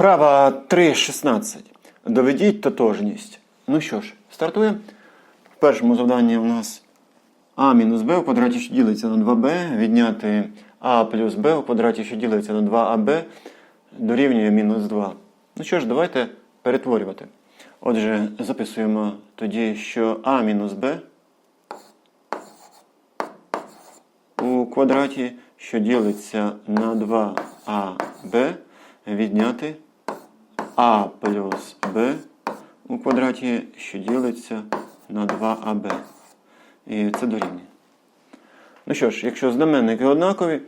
Вправа 3.16. Доведіть тотожність. Ну що ж, стартуємо. В першому завданні у нас а мінус b в квадраті, що ділиться на 2b, відняти а плюс b в квадраті, що ділиться на 2аб, дорівнює мінус 2. Ну що ж, давайте перетворювати. Отже, записуємо тоді, що а мінус b у квадраті, що ділиться на 2аб, відняти а плюс b у квадраті, що ділиться на 2аб. І це дорівнює. Ну що ж, якщо знаменники однакові,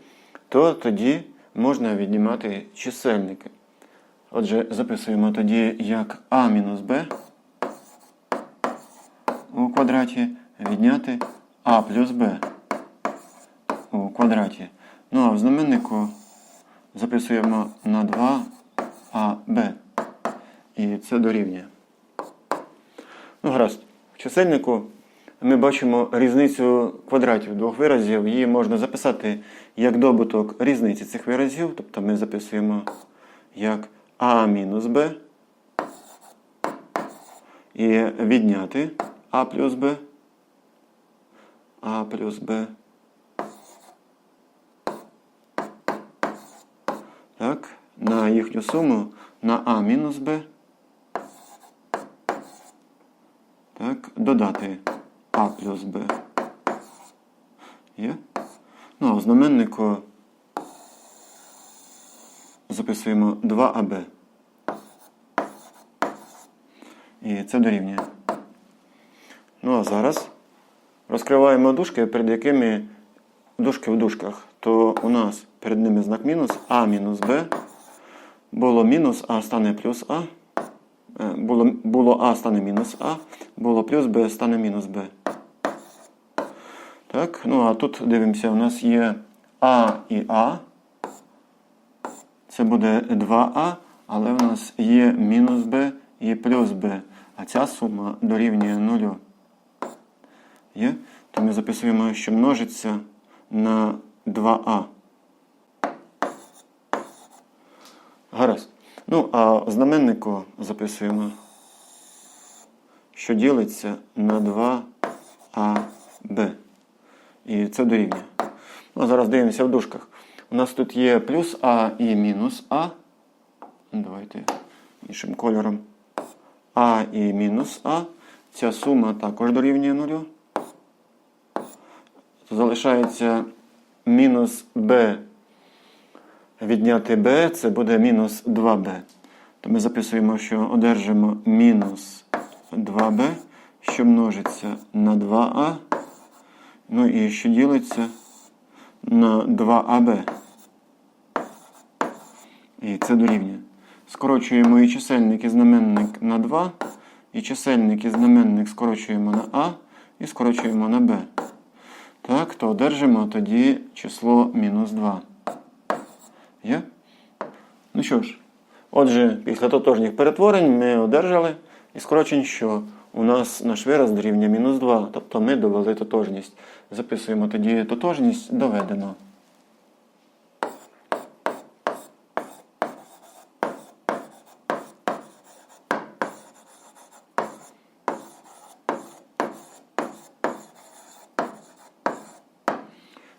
то тоді можна віднімати чисельники. Отже, записуємо тоді як а мінус b у квадраті відняти а плюс b у квадраті. Ну а в знаменнику записуємо на 2аб. І це дорівнює. Ну, гаразд. В чисельнику ми бачимо різницю квадратів двох виразів. Її можна записати як добуток різниці цих виразів. Тобто ми записуємо як а мінус b і відняти а плюс b, а плюс b. Так, на їхню суму на а мінус b. Так, додати а плюс Б. Є? Ну, а в знаменнику записуємо 2АБ. І це дорівнює. Ну, а зараз розкриваємо дужки, перед якими дужки в дужках. То у нас перед ними знак мінус А мінус Б. Було мінус, а стане плюс А. Е, Було, було А стане мінус А, було плюс Б стане мінус Б. Так, ну а тут дивимося, у нас є А і А. Це буде 2А, але у нас є мінус Б і плюс Б. А ця сума дорівнює 0. Є? То ми записуємо, що множиться на 2А. Гаразд. Ну, а знаменнику записуємо, що ділиться на 2АБ. І це дорівнює. Ну, зараз дивимося в дужках. У нас тут є плюс А і мінус А. Давайте іншим кольором. А і мінус А. Ця сума також дорівнює нулю. Залишається мінус Б відняти b, це буде мінус 2b. То ми записуємо, що одержимо мінус 2b, що множиться на 2а. Ну і що ділиться на 2аб. І це дорівнює. Скорочуємо і чисельник і знаменник на 2. І чисельник і знаменник скорочуємо на а і скорочуємо на b. Так, то одержимо тоді число мінус 2. Є? Ну що ж, отже, після тотожніх перетворень ми одержали і скорочень, що у нас наш вираз дорівнює мінус 2. Тобто ми довели тотожність. Записуємо тоді тотожність доведено.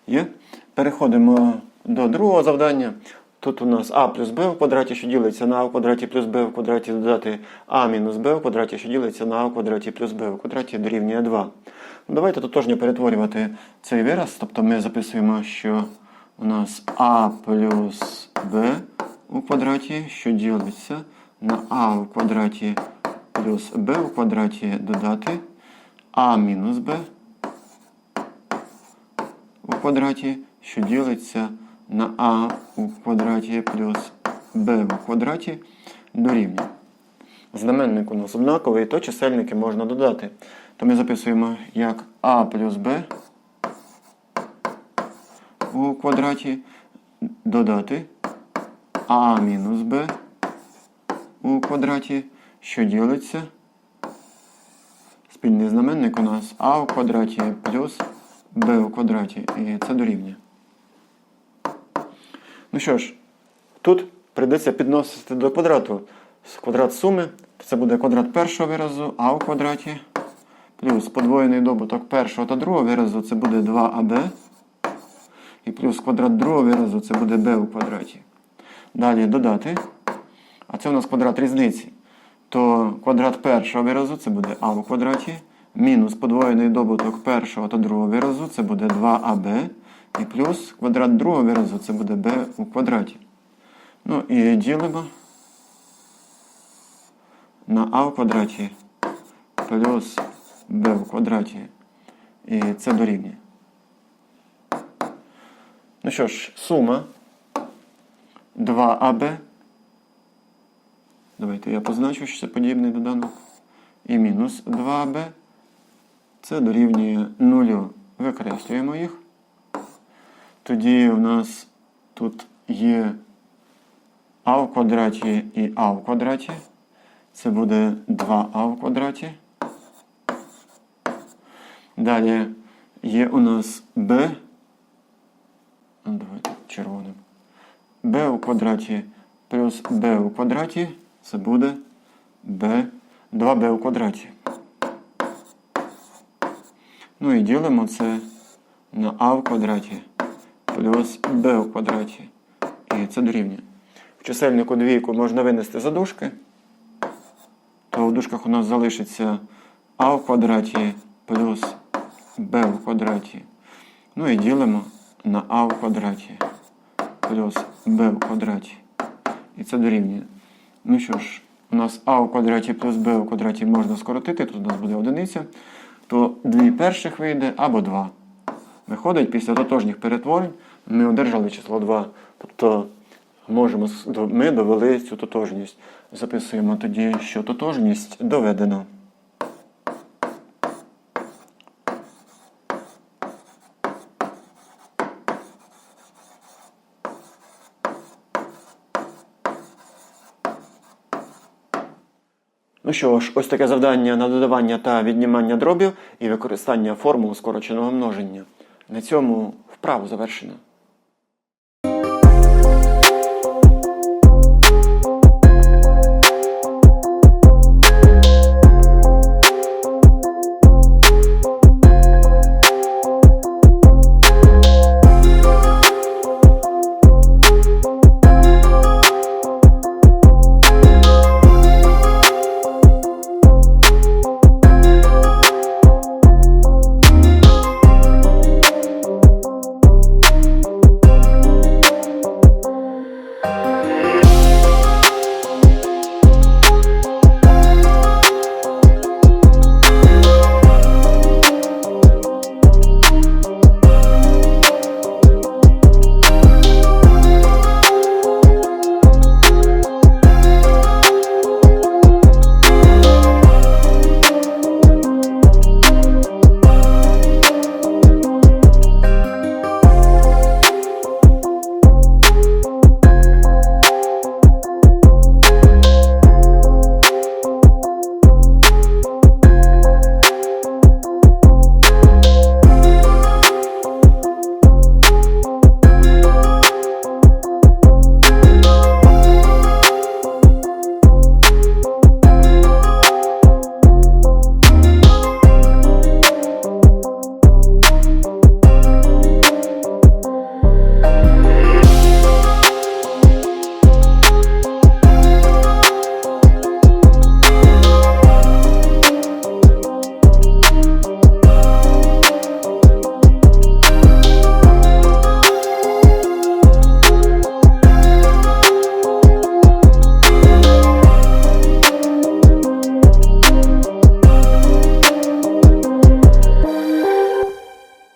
Є. Переходимо до другого завдання. Тут у нас а плюс b в квадраті, що ділиться на а в квадраті плюс b в квадраті додати а мінус b в квадраті, що ділиться на а в квадраті плюс b в квадраті дорівнює 2. Ну, Давайте тотожньо перетворювати цей вираз. Тобто ми записуємо, що у нас а плюс b у квадраті, що ділиться на а в квадраті плюс b в квадраті додати а мінус b у квадраті, що ділиться на а у квадраті плюс b в квадраті дорівнює. Знаменник у нас однаковий, то чисельники можна додати. То ми записуємо як а плюс b у квадраті додати а мінус b у квадраті, що ділиться. Спільний знаменник у нас а у квадраті плюс b у квадраті. І це дорівнює. Ну що ж, тут прийдеться підносити до квадрату. Квадрат суми це буде квадрат першого виразу, а у квадраті. Плюс подвоєний добуток першого та другого виразу це буде 2аб. І плюс квадрат другого виразу це буде b у квадраті. Далі додати. А це у нас квадрат різниці. То квадрат першого виразу це буде а у квадраті. Мінус подвоєний добуток першого та другого виразу це буде 2аб. І плюс квадрат другого виразу це буде b у квадраті. Ну і ділимо на а в квадраті плюс b в квадраті. І це дорівнює. Ну що ж, сума 2АБ. Давайте я позначу, що це подібний доданок. І мінус 2АБ. Це дорівнює 0. Викреслюємо їх. Тоді у нас тут є а в квадраті і а в квадраті. Це буде 2а в квадраті. Далі є у нас b. Ну, Давайте червоним. b у квадраті плюс b у квадраті. Це буде b, 2b у квадраті. Ну і ділимо це на а в квадраті плюс b у квадраті. І це дорівнює. В чисельнику двійку можна винести за дужки, то в дужках у нас залишиться а в квадраті плюс b в квадраті. Ну і ділимо на а в квадраті плюс b в квадраті. І це дорівнює. Ну що ж, у нас а в квадраті плюс b в квадраті можна скоротити, тут у нас буде одиниця, то дві перших вийде або 2. Виходить, після тотожніх перетворень ми одержали число 2. Тобто можемо, ми довели цю тотожність. Записуємо тоді, що тотожність доведена. Ну що ж, ось таке завдання на додавання та віднімання дробів і використання формул скороченого множення. На цьому вправу завершено.